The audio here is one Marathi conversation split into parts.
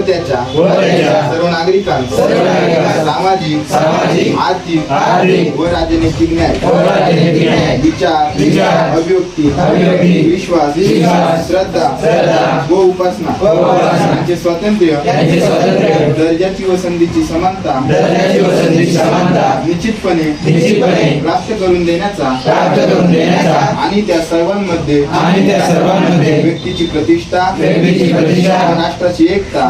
त्याच्या सर्व नागरिकांचा सामाजिक सामाजिक आर्थिक आर्थिक. व राजनैतिक न्याय. विचार विचार अभिव्यक्ती विश्वास विश्वास श्रद्धा श्रद्धा. व उपासना. यांचे स्वातंत्र्य दर्जाची व संधीची समानता. निश्चितपणे प्राप्त करून देण्याचा. प्राप्त करून देण्याचा. आणि त्या सर्वांमध्ये आणि त्या सर्वांमध्ये व्यक्तीची प्रतिष्ठा राष्ट्राची एकता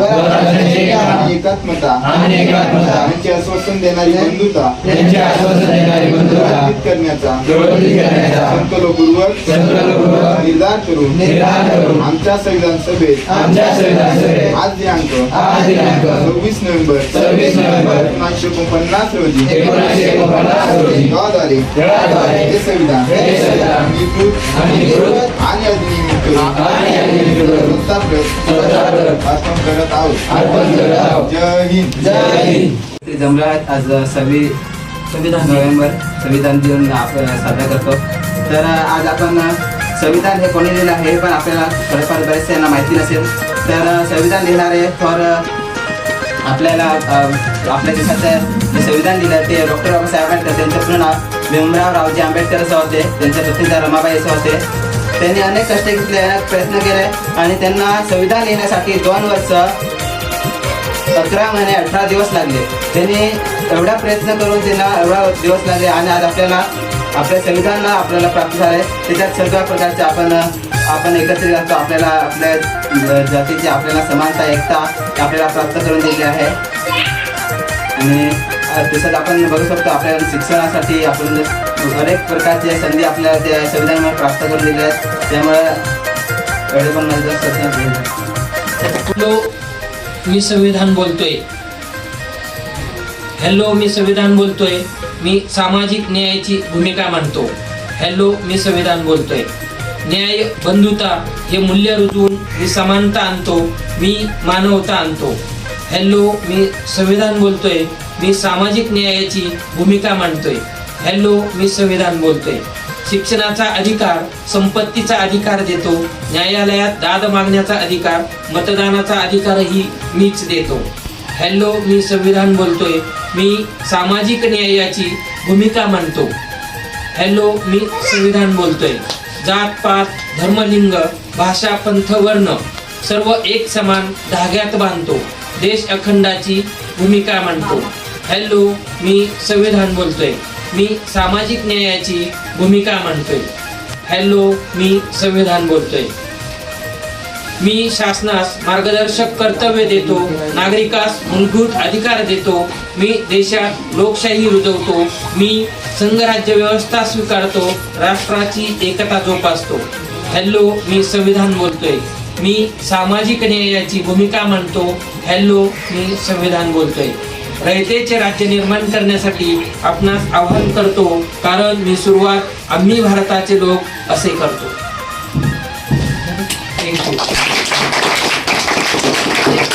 एकात्मता. आणि एकात्मता. यांचे आश्वासन देणारी बंधुता. यांचे आश्वासन देणारी बंधुता. प्रस्थापित करण्याचा. प्रवर्तित करण्याचा. संकल्पपूर्वक संकल्पपूर्वक निर्धार करून निर्धार करून आमच्या संविधान सभेत आमच्या संविधान सभेत आज दिनांक आज दिनांक सव्वीस नोव्हेंबर 26 नोव्हेंबर एकोणीसशे एकोणपन्नास रोजी. एकोणीसशे एकोणपन्नास रोजी. गावाद्वारे जगाद्वारे हे संविधान हे आणि अर्पण करत आहोत जय हिंद जय हिंद ते जमलं आहेत आज सव्वी संविधान नोव्हेंबर संविधान दिन आपण साजरा करतो. तर आज आपण संविधान हे कोणी लिहिलं आहे हे पण आपल्याला थोडंफार बरेचसे यांना माहिती नसेल. तर संविधान लिहिणारे थोर आपल्याला आपल्या देशाचं जे संविधान लिहिलं ते डॉक्टर बाबासाहेब आंबेडकर त्यांचं पूर्ण नाव भीमराव रावजी आंबेडकर असं होते. त्यांच्या पत्नीचा रमाबाई असं होते. त्यांनी अनेक कष्ट घेतले प्रयत्न केले आणि त्यांना संविधान लिहिण्यासाठी दोन वर्ष अकरा महिने अठरा दिवस लागले. त्यांनी एवढा प्रयत्न करून त्यांना एवढा दिवस लागले आणि आज आपल्याला आपल्या संविधानाला आपल्याला प्राप्त झाले. त्याच्यात सर्व प्रकारचे आपण आपण एकत्रित असतो. आपल्याला आपल्या जातीची आपल्याला समानता एकता आपल्याला प्राप्त करून दिली आहे. आणि तसंच आपण बघू शकतो आपल्याला शिक्षणासाठी आपण अनेक प्रकारच्या संधी आपल्याला त्या संविधानामुळे प्राप्त करून दिल्या आहेत. त्यामुळे एवढे पण हॅलो मी संविधान बोलतोय. हॅलो मी संविधान बोलतोय. मी सामाजिक न्यायाची भूमिका मांडतो हॅलो मी संविधान बोलतोय. न्याय बंधुता हे मूल्य रुजवून मी समानता आणतो मी मानवता आणतो. हॅलो मी संविधान बोलतोय. मी सामाजिक न्यायाची भूमिका मांडतोय. हॅलो मी संविधान बोलतोय. शिक्षणाचा अधिकार संपत्तीचा अधिकार देतो. न्यायालयात दाद मागण्याचा अधिकार मतदानाचा अधिकारही मीच देतो. हॅलो मी संविधान बोलतोय. मी सामाजिक न्यायाची भूमिका मांडतो. हॅलो मी संविधान बोलतोय. जात पात धर्मलिंग भाषा पंथ वर्ण सर्व एक समान धाग्यात बांधतो. देश अखंडाची भूमिका मांडतो. हॅलो मी संविधान बोलतोय. मी सामाजिक न्यायाची भूमिका मांडतोय. हॅलो मी संविधान बोलतोय. मी शासनास मार्गदर्शक कर्तव्य देतो नागरिकास मूलभूत अधिकार देतो मी देशात लोकशाही रुजवतो मी संघराज्य व्यवस्था स्वीकारतो राष्ट्राची एकता जोपासतो. हॅलो मी संविधान बोलतोय. मी सामाजिक न्यायाची भूमिका मांडतो हॅलो मी संविधान बोलतोय. रयतेचे राज्य निर्माण करण्यासाठी आपणास आवाहन करतो कारण मी सुरुवात आम्ही भारताचे लोक असे करतो.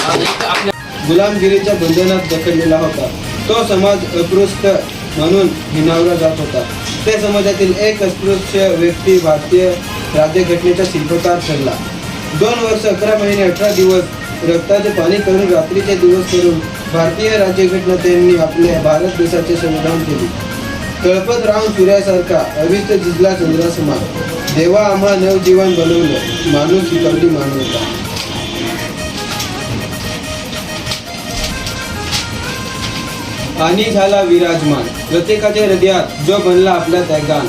आपल्या गुलामगिरीच्या बंधनात ढकललेला होता. तो समाज अपृष्ट म्हणून हिनावला जात होता. त्या समाजातील एक अस्पृश्य व्यक्ती भारतीय राज्यघटनेचा शिल्पकार ठरला. दोन वर्ष अकरा महिने अठरा दिवस रक्ताचे पाणी करून रात्रीचे दिवस करून भारतीय राज्यघटना त्यांनी आपल्या भारत देशाचे संविधान केले. तळपत राहून सूर्यासारखा अविष्ट जिजला चंद्रासमान देवा आम्हा नवजीवन बनवलं. माणूस शिकवली मानवता. आणि झाला विराजमान. प्रत्येकाच्या हृदयात जो बनला आपला त्यागान.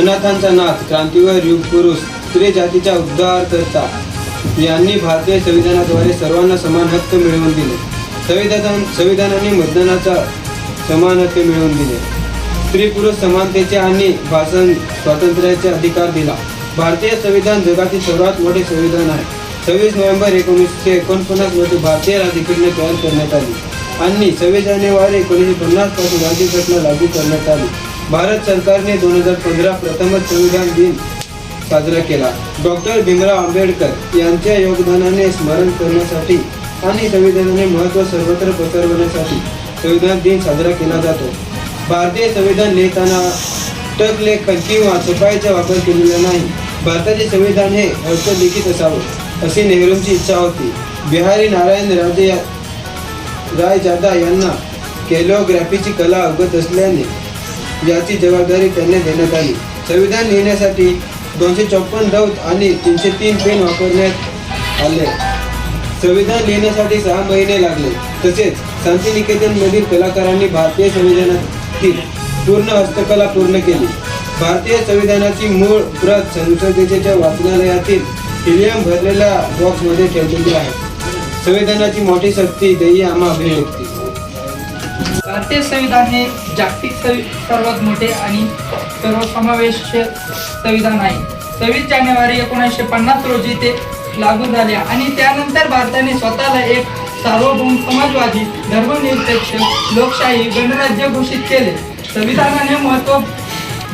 अनाथांचा नाथ क्रांतीवर युग पुरुष स्त्री जातीचा उद्धार करता यांनी भारतीय संविधानाद्वारे सर्वांना समान हक्क मिळवून दिले. संविधान संविधानाने मतदानाचा समान हक्क मिळवून दिले. स्त्री पुरुष समानतेचे आणि भाषण स्वातंत्र्याचे अधिकार दिला. भारतीय संविधान जगातील सर्वात मोठे संविधान आहे. सव्वीस नोव्हेंबर एकोणीसशे एकोणपन्नासमध्ये भारतीय राज्यघटना तयार करण्यात आली आणि सव्वीस जानेवारी एकोणीसशे पन्नासपासून राज्यघटना लागू करण्यात आली. भारत सरकारने दोन हजार पंधरा प्रथमच संविधान दिन साजरा केला. डॉक्टर भीमराव आंबेडकर यांच्या योगदानाने स्मरण करण्यासाठी आणि संविधानाने महत्त्व सर्वत्र पसरवण्यासाठी संविधान दिन साजरा केला जातो. भारतीय संविधान लिहिताना टकलेखन किंवा छपाईचा वापर केलेला नाही. भारताचे संविधान हे हस्तलिखित असावं अशी नेहरूंची इच्छा होती. बिहारी नारायण राजे राय जादा यांना कॅलिओग्राफीची कला अवगत असल्याने याची जबाबदारी त्यांना देण्यात आली. संविधान लिहिण्यासाठी दोनशे चौपन्न दौत आणि तीनशे तीन पेन वापरण्यात आले. संविधान लिहिण्यासाठी सहा महिने लागले. तसेच शांतिनिकेतनमधील कलाकारांनी भारतीय संविधानातील पूर्ण हस्तकला पूर्ण केली. भारतीय संविधानाची मूळ प्रत संसदेच्या वाचनालयातील हिलियम भरलेल्या बॉक्समध्ये ठेवलेली आहे. संविधानाची मोठी शक्ती दही आम्हा भेट भारतीय संविधान हे जागतिक सर्वात मोठे आणि सर्वसमावेश संविधान आहे. सव्वीस जानेवारी एकोणीसशे पन्नास रोजी ते लागू झाले आणि त्यानंतर भारताने स्वतःला एक सार्वभौम समाजवादी धर्मनिरपेक्ष लोकशाही गणराज्य घोषित केले. संविधानाने महत्त्व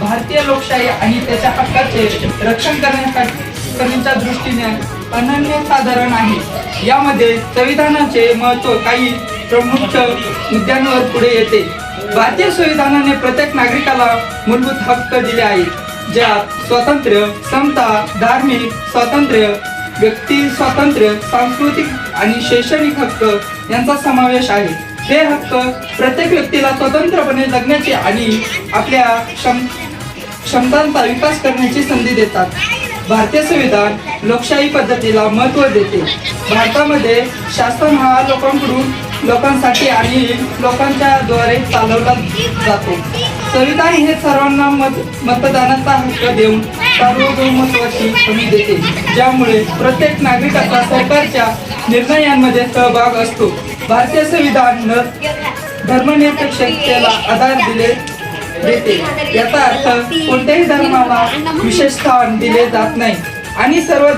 भारतीय लोकशाही आणि त्याच्या हक्काचे रक्षण करण्यासाठी करण्याच्या दृष्टीने अनन्यसाधारण आहे. यामध्ये संविधानाचे महत्त्व काही प्रमुख मुद्द्यांवर पुढे येते. भारतीय संविधानाने प्रत्येक नागरिकाला मूलभूत हक्क दिले आहेत ज्यात स्वातंत्र्य समता धार्मिक स्वातंत्र्य व्यक्ती स्वातंत्र्य सांस्कृतिक आणि शैक्षणिक हक्क यांचा समावेश आहे. हे हक्क प्रत्येक व्यक्तीला स्वतंत्रपणे जगण्याची आणि आपल्या क्षम क्षमतांचा विकास करण्याची संधी देतात. भारतीय संविधान लोकशाही पद्धतीला महत्त्व देते. भारतामध्ये शासन हा लोकांकडून लोकांसाठी आणि लोकांच्या द्वारे चालवला जातो. संविधान हे सर्वांना मत मतदानाचा हक्क देऊन सार्वभौमत्वाची हमी देते. ज्यामुळे प्रत्येक नागरिकाचा सरकारच्या निर्णयांमध्ये सहभाग असतो. भारतीय संविधान धर्मनिरपेक्षतेला आधार दिले देते. याचा अर्थ कोणत्याही धर्माला विशेष स्थान दिले जात नाही. आणि सर्व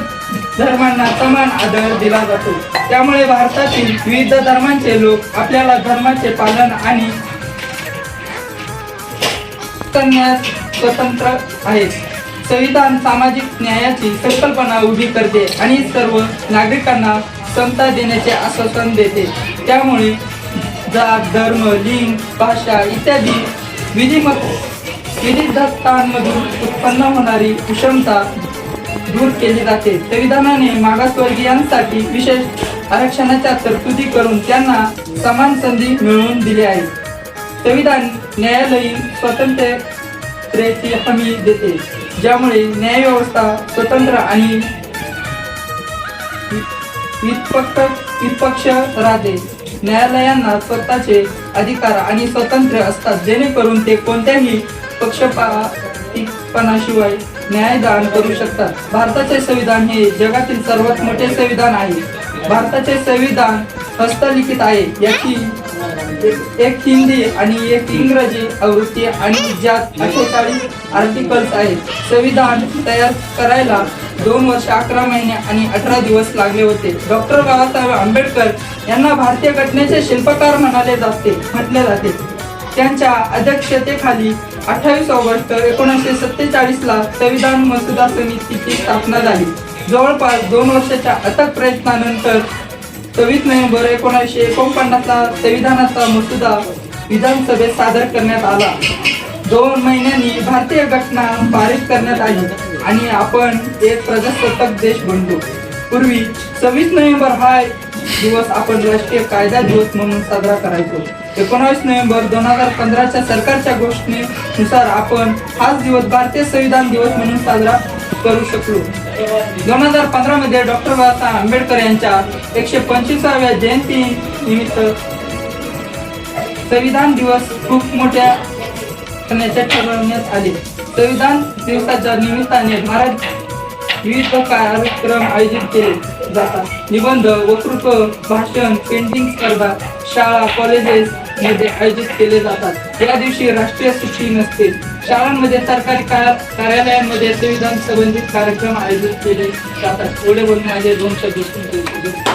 धर्मांना समान आदर दिला जातो. त्यामुळे भारतातील विविध धर्मांचे लोक आपल्याला धर्माचे पालन आणि स्वतंत्र आहेत. संविधान सामाजिक न्यायाची संकल्पना उभी करते आणि सर्व नागरिकांना समता देण्याचे आश्वासन देते. त्यामुळे जात धर्म लिंग भाषा इत्यादी विधिमत विविधतांमधून उत्पन्न होणारी विषमता दूर केली जाते. संविधानाने मागासवर्गीयांसाठी विशेष आरक्षणाच्या तरतुदी करून त्यांना समान संधी मिळवून दिली आहे. संविधान न्यायालयीन स्वातंत्र्याची हमी देते ज्यामुळे न्यायव्यवस्था स्वतंत्र आणि निष्पक्ष राहते. न्यायालयांना स्वतःचे अधिकार आणि स्वातंत्र्य असतात जेणेकरून ते कोणत्याही पक्षपातीपणाशिवाय न्यायदान करू शकतात. भारताचे संविधान हे जगातील सर्वात मोठे संविधान आहे. भारताचे संविधान हस्तलिखित आहे. याची एक- हिंदी आणि एक इंग्रजी आवृत्ती आणि ज्यात अठ्ठेचाळीस आर्टिकल्स आहेत. संविधान तयार करायला दोन वर्ष अकरा महिने आणि अठरा दिवस लागले होते. डॉक्टर बाबासाहेब आंबेडकर यांना भारतीय घटनेचे शिल्पकार म्हणाले जाते म्हटले जाते. त्यांच्या अध्यक्षतेखाली अठ्ठावीस ऑगस्ट एकोणीसशे सत्तेचाळीस ला संविधान मसुदा समितीची स्थापना झाली. जवळपास दोन वर्षाच्या अथक प्रयत्नानंतर सव्वीस नोव्हेंबर एकोणीसशे एकोणपन्नासला संविधानाचा मसुदा विधानसभेत सादर करण्यात आला. दोन महिन्यांनी भारतीय घटना पारित करण्यात आली आणि आपण एक प्रजासत्ताक देश बनलो. पूर्वी सव्वीस नोव्हेंबर हा दिवस आपण राष्ट्रीय कायदा दिवस म्हणून साजरा करायचो. एकोणावीस नोव्हेंबर दोन हजार पंधराच्या सरकारच्या घोषणेनुसार आपण हाच दिवस भारतीय संविधान दिवस म्हणून साजरा करू शकलो. दोन हजार पंधरामध्ये डॉक्टर बाबासाहेब आंबेडकर यांच्या एकशे पंचवीसाव्या जयंती निमित्त संविधान दिवस खूप मोठ्या करण्याचे ठरवण्यात आले. संविधान दिवसाच्या निमित्ताने भारत विविध कार्यक्रम आयोजित केले जातात. निबंध वक्तृत्व भाषण पेंटिंग स्पर्धा शाळा कॉलेजेस मध्ये आयोजित केले जातात या दिवशी राष्ट्रीय सुट्टी नसते. शाळांमध्ये सरकारी कार्यालयांमध्ये संविधान संबंधित कार्यक्रम आयोजित केले जातात. एवढे बोलून माझे दोन शब्द